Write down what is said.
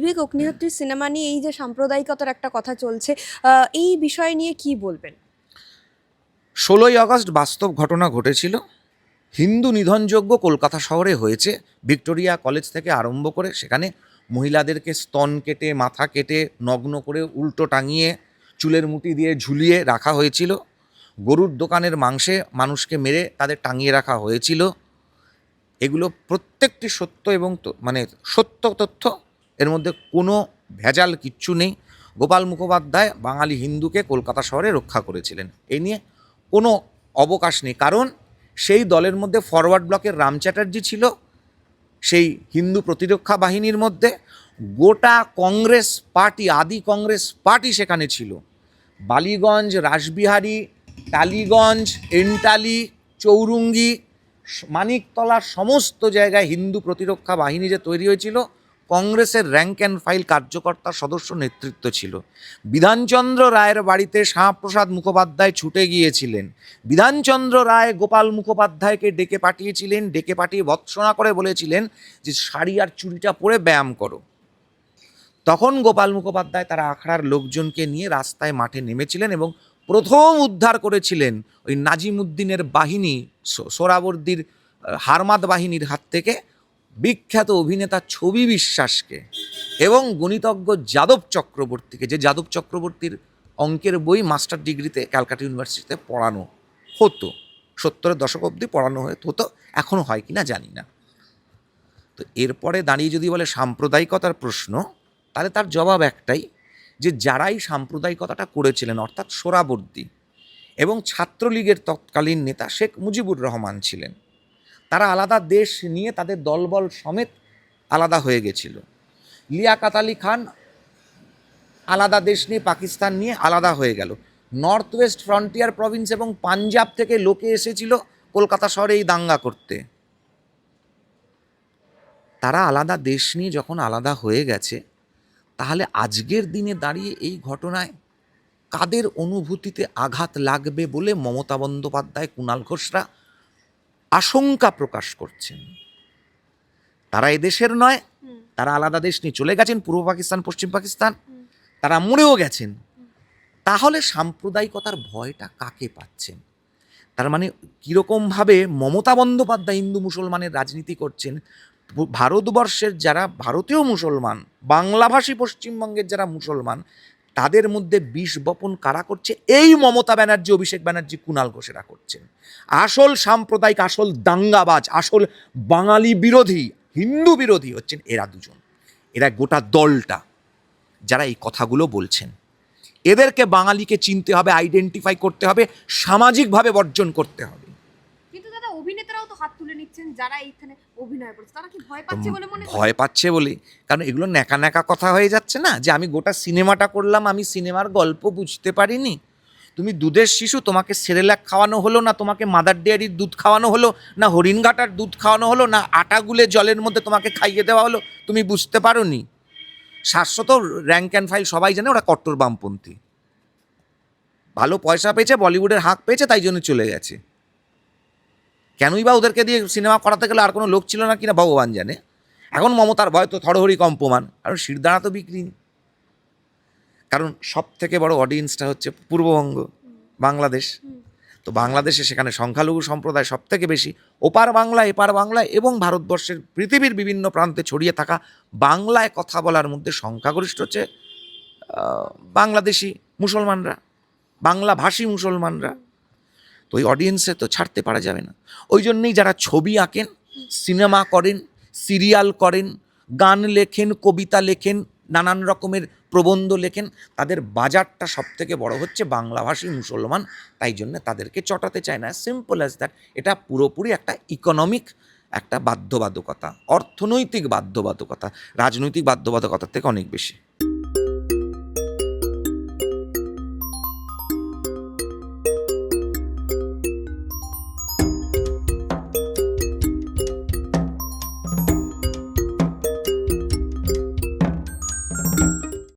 বিবেক অগ্নিহোত্রীর cinema নিয়ে এই যে সাম্প্রদায়িকতার একটা কথা চলছে এই বিষয় নিয়ে কি বলবেন? ষোলোই আগস্ট বাস্তব ঘটনা ঘটেছিল। হিন্দু নিধনযোগ্য কলকাতা শহরে হয়েছে। ভিক্টোরিয়া কলেজ থেকে আরম্ভ করে সেখানে মহিলাদেরকে স্তন কেটে, মাথা কেটে, নগ্ন করে উল্টো টাঙিয়ে, চুলের মুঠি দিয়ে ঝুলিয়ে রাখা হয়েছিল। গরুর দোকানের মাংসে মানুষকে মেরে তাদের টাঙিয়ে রাখা হয়েছিল। এগুলো প্রত্যেকটি সত্য এবং মানে সত্য তথ্য এর মধ্যে কোনো ভেজাল কিচ্ছু নেই। গোপাল মুখোপাধ্যায় বাঙালি হিন্দুকে কলকাতা শহরে রক্ষা করেছিলেন। এই নিয়ে কোনো অবকাশ নেই। কারণ সেই দলের মধ্যে ফরওয়ার্ড ব্লকের রাম চ্যাটার্জি ছিল, সেই হিন্দু প্রতিরক্ষা বাহিনীর মধ্যে গোটা কংগ্রেস পার্টি, আদি কংগ্রেস পার্টি সেখানে ছিল। বালিগঞ্জ, রাসবিহারী, টালিগঞ্জ, এন্টালি, চৌরুঙ্গি মানিকতলার সমস্ত জায়গায় হিন্দু প্রতিরক্ষা বাহিনী যে তৈরি হয়েছিল কংগ্রেসের র্যাঙ্ক অ্যান্ড ফাইল কার্যকর্তা সদস্য নেতৃত্ব ছিল। বিধানচন্দ্র রায়ের বাড়িতে শ্যামাপ্রসাদ মুখোপাধ্যায় ছুটে গিয়েছিলেন। বিধানচন্দ্র রায় গোপাল মুখোপাধ্যায়কে ডেকে পাঠিয়েছিলেন, ডেকে পাঠিয়ে ভৎসনা করে বলেছিলেন যে শাড়ি আর চুড়িটা পরে ব্যায়াম করো। তখন গোপাল মুখোপাধ্যায় তারা আখড়ার লোকজনকে নিয়ে রাস্তায় মাঠে নেমেছিলেন এবং প্রথম উদ্ধার করেছিলেন ওই নাজিমুদ্দিনের বাহিনী সোরাবর্দির হারমাদ বাহিনীর হাত থেকে। বিখ্যাত অভিনেতা ছবি বিশ্বাসকে এবং গণিতজ্ঞ যাদব চক্রবর্তীকে, যে যাদব চক্রবর্তীর অঙ্কের বই মাস্টার ডিগ্রিতে ক্যালকাটা ইউনিভার্সিটিতে পড়ানো হতো। সত্তরের দশক অবধি পড়ানো হতো এখনও হয় কিনা জানি না। তো এরপরে দাঁড়িয়ে যদি বলে সাম্প্রদায়িকতার প্রশ্ন, তাহলে তার জবাব একটাই, যে যারাই সাম্প্রদায়িকতাটা করেছিলেন, অর্থাৎ সোরাবর্দী এবং ছাত্রলীগের তৎকালীন নেতা শেখ মুজিবুর রহমান ছিলেন তারা আলাদা দেশ নিয়ে তাদের দলবল সমেত আলাদা হয়ে গেছিল। লিয়াকাত আলী খান আলাদা দেশ নিয়ে পাকিস্তান নিয়ে আলাদা হয়ে গেল। নর্থ ওয়েস্ট ফ্রন্টিয়ার প্রভিন্স এবং পাঞ্জাব থেকে লোকে এসেছিল কলকাতা শহরে এই দাঙ্গা করতে। তারা আলাদা দেশ নিয়ে যখন আলাদা হয়ে গেছে, তাহলে আজকের দিনে দাঁড়িয়ে এই ঘটনায় কাদের অনুভূতিতে আঘাত লাগবে বলে মমতা বন্দ্যোপাধ্যায়, কুণাল ঘোষরা আশঙ্কা প্রকাশ করছেন। তারা এদেশের নয়, তারা আলাদা দেশ নিয়ে চলে গেছেন, পূর্ব পাকিস্তান, পশ্চিম পাকিস্তান, তারা মরেও গেছেন। তাহলে সাম্প্রদায়িকতার ভয়টা কাকে পাচ্ছেন? তার মানে কীরকমভাবে মমতা বন্দ্যোপাধ্যায় হিন্দু মুসলমানের রাজনীতি করছেন ভারতবর্ষের যারা ভারতীয় মুসলমান, বাংলাভাষী পশ্চিমবঙ্গের যারা মুসলমান তাদের মধ্যে বিষ বপন কারা করছে? এই মমতা ব্যানার্জি, অভিষেক ব্যানার্জি কুণাল ঘোষেরা করছেন। আসল সাম্প্রদায়িক, আসল দাঙ্গাবাজ, আসল বাঙালি বিরোধী, হিন্দু বিরোধী হচ্ছেন এরা দুজন। এরা গোটা দলটা, যারা এই কথাগুলো বলছেন। এদেরকে বাঙালিকে চিনতে হবে আইডেন্টিফাই করতে হবে, সামাজিকভাবে বর্জন করতে হবে। হাত তুলে নিচ্ছেন যারা এইখানে অভিনয় করছে তারা কি ভয় পাচ্ছে বলে মনে ভয় পাচ্ছে বলে। কারণ এগুলো ন্যাকা ন্যাকা কথা হয়ে যাচ্ছে না যে আমি গোটা সিনেমাটা করলাম আমি সিনেমার গল্প বুঝতে পারিনি। তুমি দুধের শিশু তোমাকে সেরেলাক খাওয়ানো হলো না তোমাকে মাদার ডেয়ারির দুধ খাওয়ানো হলো না হরিণঘাটার দুধ খাওয়ানো হলো না আটা গুলে জলের মধ্যে তোমাকে খাইয়ে দেওয়া হলো তুমি বুঝতে পারো নি শাশ্বত র্যাঙ্ক অ্যান্ড ফাইল সবাই জানে ওরা কট্টর বামপন্থী ভালো পয়সা পেয়েছে বলিউডের হাঁক পেয়েছে তাই জন্য চলে গেছে। কেনই বা ওদেরকে দিয়ে সিনেমা করাতে গেলে আর কোনো লোক ছিল না কিনা ভগবান জানে। এখন মমতার ভয় তো থরহরি কম্পমান কারণ শিরদাঁড়া তো বিক্রি। কারণ সব থেকে বড় অডিয়েন্সটা হচ্ছে পূর্ববঙ্গ, বাংলাদেশ। তো বাংলাদেশে সেখানে সংখ্যালঘু সম্প্রদায় সব থেকে বেশি, ওপার বাংলা, এপার বাংলা এবং ভারতবর্ষের পৃথিবীর বিভিন্ন প্রান্তে ছড়িয়ে থাকা বাংলায় কথা বলার মধ্যে সংখ্যাগরিষ্ঠ হচ্ছে বাংলাদেশি মুসলমানরা, বাংলাভাষী মুসলমানরা। তো ওই অডিয়েন্সে তো ছাড়তে পারা যাবে না। ওই জন্যেই যারা ছবি আঁকেন সিনেমা করেন সিরিয়াল করেন, গান লেখেন, কবিতা লেখেন, নানান রকমের প্রবন্ধ লেখেন, তাদের বাজারটা সব থেকে বড় হচ্ছে বাংলাভাষী মুসলমান, তাই জন্য তাদেরকে চটাতে চায় না। সিম্পল অ্যাজ দ্যাট এটা পুরোপুরি একটা ইকোনমিক একটা বাধ্যবাধকতা, অর্থনৈতিক বাধ্যবাধকতা, রাজনৈতিক বাধ্যবাধকতার থেকে অনেক বেশি।